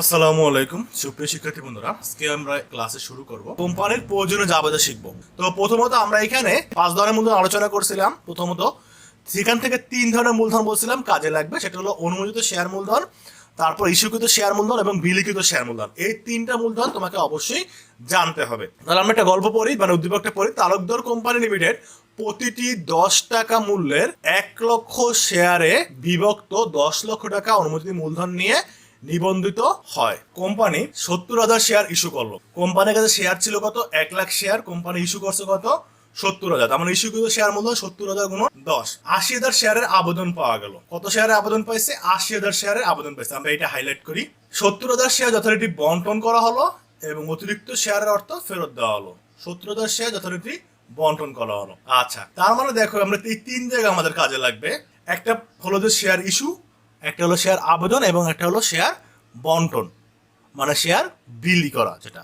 আসসালামু আলাইকুম। সুপ্রিয় শিক্ষার্থী বন্ধুরা, আজকে আমরা ক্লাসে শুরু করব। কোম্পানির প্রয়োজনীয় জাবেদা শিখব। তো প্রথমত আমরা এখানে পাঁচ ধরনের মূলধন আলোচনা করছিলাম। প্রথমত, সেখান থেকে তিন ধরনের মূলধন বলছিলাম, কাজে লাগবে। সেটা হলো অনুমোদিত শেয়ার মূলধন, তারপর ইস্যুকৃত শেয়ার মূলধন এবং বিলিখিত শেয়ার মূলধন। এই তিনটা মূলধন তোমাকে অবশ্যই জানতে হবে। তাহলে আমরা একটা গল্প পড়ি মানে উদ্দীপকটা পড়ি। তালুকদার কোম্পানি লিমিটেড প্রতিটি দশ টাকা মূল্যের এক লক্ষ শেয়ারে বিভক্ত দশ লক্ষ টাকা অনুমোদিত মূলধন নিয়ে নিবন্ধিত হয়। কোম্পানি সত্তর হাজার শেয়ার ইস্যু করল। কোম্পানির কাছে শেয়ার ছিল কত? এক লাখ শেয়ার কোম্পানি ইস্যু করছে কত? সত্তর হাজার। তার মানে ইস্যু কৃত শেয়ার মূল্য সত্তর হাজার গুণ দশ। আশি হাজার শেয়ারের আবেদন পাওয়া গেল। কত শেয়ারের আবেদন পাইছে? আশি হাজার শেয়ারের আবেদন পাইছে। আমরা এটা হাইলাইট করি। সত্তর হাজার শেয়ার যথারীতি বন্টন করা হলো এবং অতিরিক্ত শেয়ারের অর্থ ফেরত দেওয়া হলো। সত্তর হাজার শেয়ার যথারীতি বন্টন করা হলো। আচ্ছা তার মানে দেখো, আমরা তিন জায়গা আমাদের কাজে লাগবে। একটা হলো যে শেয়ার ইস্যু একটা হলো শেয়ার আবেদন এবং একটা হলো শেয়ার বন্টন মানে শেয়ার বিলি করা যেটা।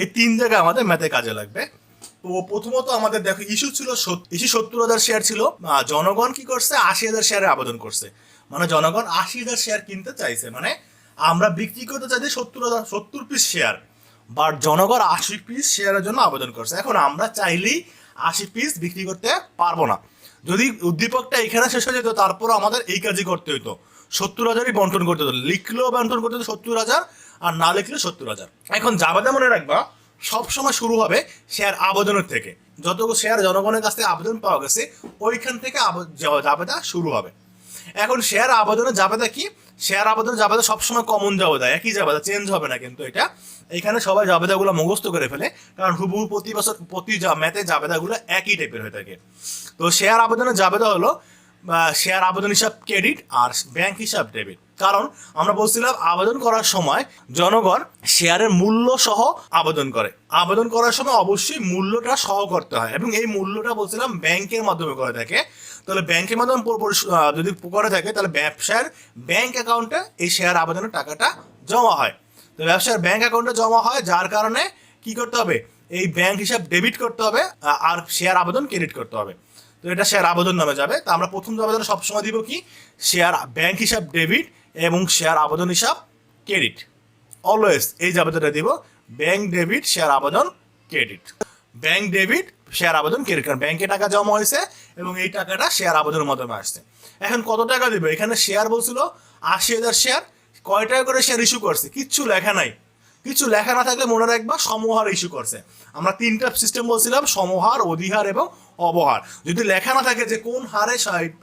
এই তিন জায়গা আমাদের ম্যাথে কাজে লাগবে। তো প্রথমত আমাদের দেখো ইস্যু ছিল ইস্যু সত্তর হাজার শেয়ার ছিল। জনগণ কি করছে? আশি হাজার শেয়ারে আবেদন করছে। মানে জনগণ আশি হাজার শেয়ার কিনতে চাইছে। মানে আমরা বিক্রি করতে চাইছি সত্তর হাজার, সত্তর পিস শেয়ার বাট জনগণ আশি পিস শেয়ারের জন্য আবেদন করছে। এখন আমরা চাইলেই আশি পিস বিক্রি করতে পারব না। যদি উদ্দীপকটা এখানে শেষ হয়ে যেত তারপর আমাদের এই কাজই করতে হতো সত্তর হাজারই বন্টন করতে হতো। লিখলেও বন্টন করতে হতো সত্তর হাজার, আর না লিখলে সত্তর হাজার। এখন জাবেদা মনে রাখবা সব সময় শুরু হবে শেয়ার আবেদনের থেকে। যতগুলো শেয়ার জনগণের কাছ থেকে আবেদন পাওয়া গেছে, ওইখান থেকে জাবেদা শুরু হবে। এখন শেয়ার আবেদনের জাবেদা কি? শেয়ার আবেদনের জাবেদা সবসময় কমন জাবেদা একই জাবেদা চেঞ্জ হবে না কিন্তু এটা। এখানে সবাই জাবেদাগুলো মুখস্থ করে ফেলে, কারণ হুবহু প্রতি বছর প্রতি ম্যাথে জাবেদাগুলো একই টাইপের হয়ে থাকে। তো শেয়ার আবেদনের জাবেদা হলো শেয়ার আবেদন হিসাব ক্রেডিট আর ব্যাংক হিসাব ডেবিট কারণ আমরা বলছিলাম আবেদন করার সময় জনগণ শেয়ারের মূল্য সহ আবেদন করে। আবেদন করার সময় অবশ্যই মূল্যটা সহ করতে হয় এবং এই মূল্যটা বলছিলাম ব্যাংকের মাধ্যমে করে থাকে। তাহলে ব্যাংকের মাধ্যমে যদি করে থাকে, তাহলে ব্যবসার ব্যাংক অ্যাকাউন্টে এই শেয়ার আবেদনের টাকাটা জমা হয়। তো ব্যবসার ব্যাংক অ্যাকাউন্টে জমা হয়, যার কারণে কি করতে হবে? এই ব্যাংক হিসাব ডেবিট করতে হবে আর শেয়ার আবেদন ক্রেডিট করতে হবে। তো এটা শেয়ার আবেদন নামে যাবে। তো আমরা প্রথম আবেদন সবসময় দিব কি? শেয়ার ব্যাংক হিসাব ডেবিট এবং শেয়ার আবেদন হিসাব ক্রেডিট অলওয়েজ এই আবেদনটা দিব ব্যাংক ডেবিট শেয়ার আবেদন ক্রেডিট ব্যাংক ডেবিট শেয়ার আবেদন ক্রেডিট কারণ ব্যাংকে টাকা জমা হয়েছে এবং এই টাকাটা শেয়ার আবেদনের মাধ্যমে আসছে। এখন কত টাকা দিবে? এখানে শেয়ার বলছিল আশি হাজার শেয়ার কয় টাকা করে শেয়ার ইস্যু করছে? কিচ্ছু লেখা নাই। কিছু লেখা না থাকলে মনে রাখবা সমহার ইস্যু করছে। আমরা তিনটা সিস্টেম বলছিলাম, সমহার, অধিহার এবং অবহার। যদি লেখা না থাকে যে কোন হারে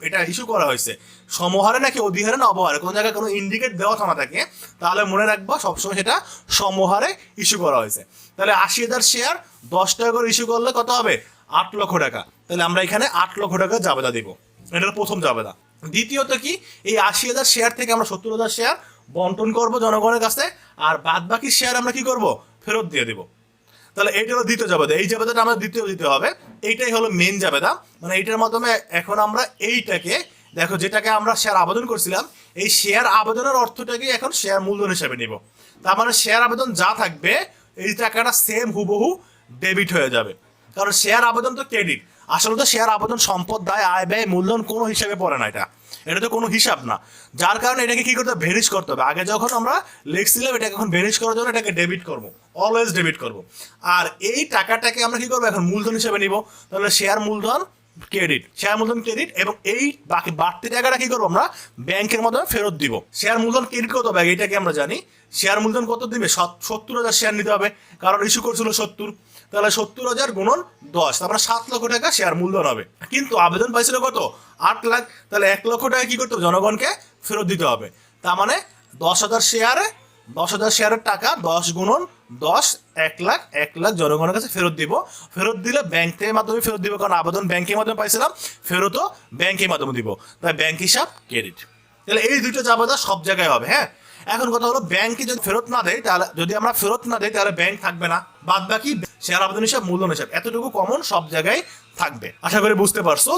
এটা ইস্যু করা হয়েছে, সমহারে নাকি অধিহারে না অবহারে, কোন জায়গায় কোনো ইন্ডিকেট দেওয়া থাকা থাকে, তাহলে মনে রাখবা সবসময় সেটা সমহারে ইস্যু করা হয়েছে। তাহলে আশি হাজার শেয়ার দশ টাকা করে ইস্যু করলে কত হবে? আট লক্ষ টাকা। তাহলে আমরা এখানে আট লক্ষ টাকা জাবেদা দিব। এটা প্রথম জাবেদা। দ্বিতীয়ত কি? এই আশি হাজার শেয়ার থেকে আমরা সত্তর হাজার শেয়ার বন্টন করব জনগণের কাছে, আর বাদ বাকি শেয়ার আমরা কি করব? ফেরত দিয়ে দিব। তাহলে এইটা হলো দ্বিতীয় জাবেদা। এই জাবেদাটা আমরা দ্বিতীয় দিতে হবে। এইটাই হলো মেন জাবেদা। মানে এইটার মাধ্যমে এখন আমরা এইটাকে, দেখো যেটাকে আমরা শেয়ার আবেদন করছিলাম, এই শেয়ার আবেদনের অর্থটাকে এখন শেয়ার মূলধন হিসেবে নিব। তার মানে শেয়ার আবেদন যা থাকবে, এই টাকাটা সেম হুবহু ডেবিট হয়ে যাবে। কারণ শেয়ার আবেদন তো ক্রেডিট আসলে তো শেয়ার আবেদন সম্পদ, দায়, আয়, ব্যয়, মূলধন কোনো হিসাবে পড়ে না এটা। এটা তো কোনো হিসাব না। যার কারণে এটাকে কি করতে হবে? ভেরিজ করতে হবে। আগে যখন আমরা লিখছিলাম, এটাকে এখন ভেরিজ করার জন্য এটাকে ডেবিট করব। অলওয়েজ ডেবিট করব। আর এই টাকাটাকে আমরা কি করব? এখন মূলধন হিসেবে নিব। তাহলে শেয়ার মূলধন ক্রেডিট শেয়ার মূলধন ক্রেডিট এবং এই বাকি বাড়তি টাকাটা কি করব আমরা? ব্যাংকের মাধ্যমে ফেরত দিব। শেয়ার মূলধন ক্রেডিট কত হবে? এটাকে আমরা জানি। শেয়ার মূলধন কত দিবে? সত্তর হাজার শেয়ার নিতে হবে। কারণ ইস্যু করছিল সত্তর। তাহলে সত্তর হাজার গুণন দশ তারপরে সাত লক্ষ টাকা শেয়ার মূলধন হবে। কিন্তু আবেদন পাইছিল কত? আট লাখ, তাহলে এক লক্ষ টাকা কি করতে হবে? জনগণকে ফেরত দিতে হবে। তার মানে দশ হাজার শেয়ারে দশ হাজার শেয়ারের টাকা দশ গুণন দশ, এক লাখ এক লাখ জনগণের কাছে ফেরত দিব। ফেরত দিলে ব্যাংকের মাধ্যমে ফেরত দিব, কারণ আবেদন ব্যাংকের মাধ্যমে পাইছিলাম, ফেরতও ব্যাংকের মাধ্যমে দিব। তাই ব্যাংক হিসাব ক্রেডিট তাহলে এই দুটো জাবেদা সব জায়গায় হবে হ্যাঁ? এখন কথা হলো ব্যাংকে যদি ফেরত না দেয়, তাহলে যদি আমরা ফেরত না দেয় তাহলে ব্যাংক থাকবে না। বাদ বাকি শেয়ার আবেদন হিসাব মূলধন হিসাব। এতটুকু কমন সব জায়গায় থাকবে। আশা করি বুঝতে পারছ।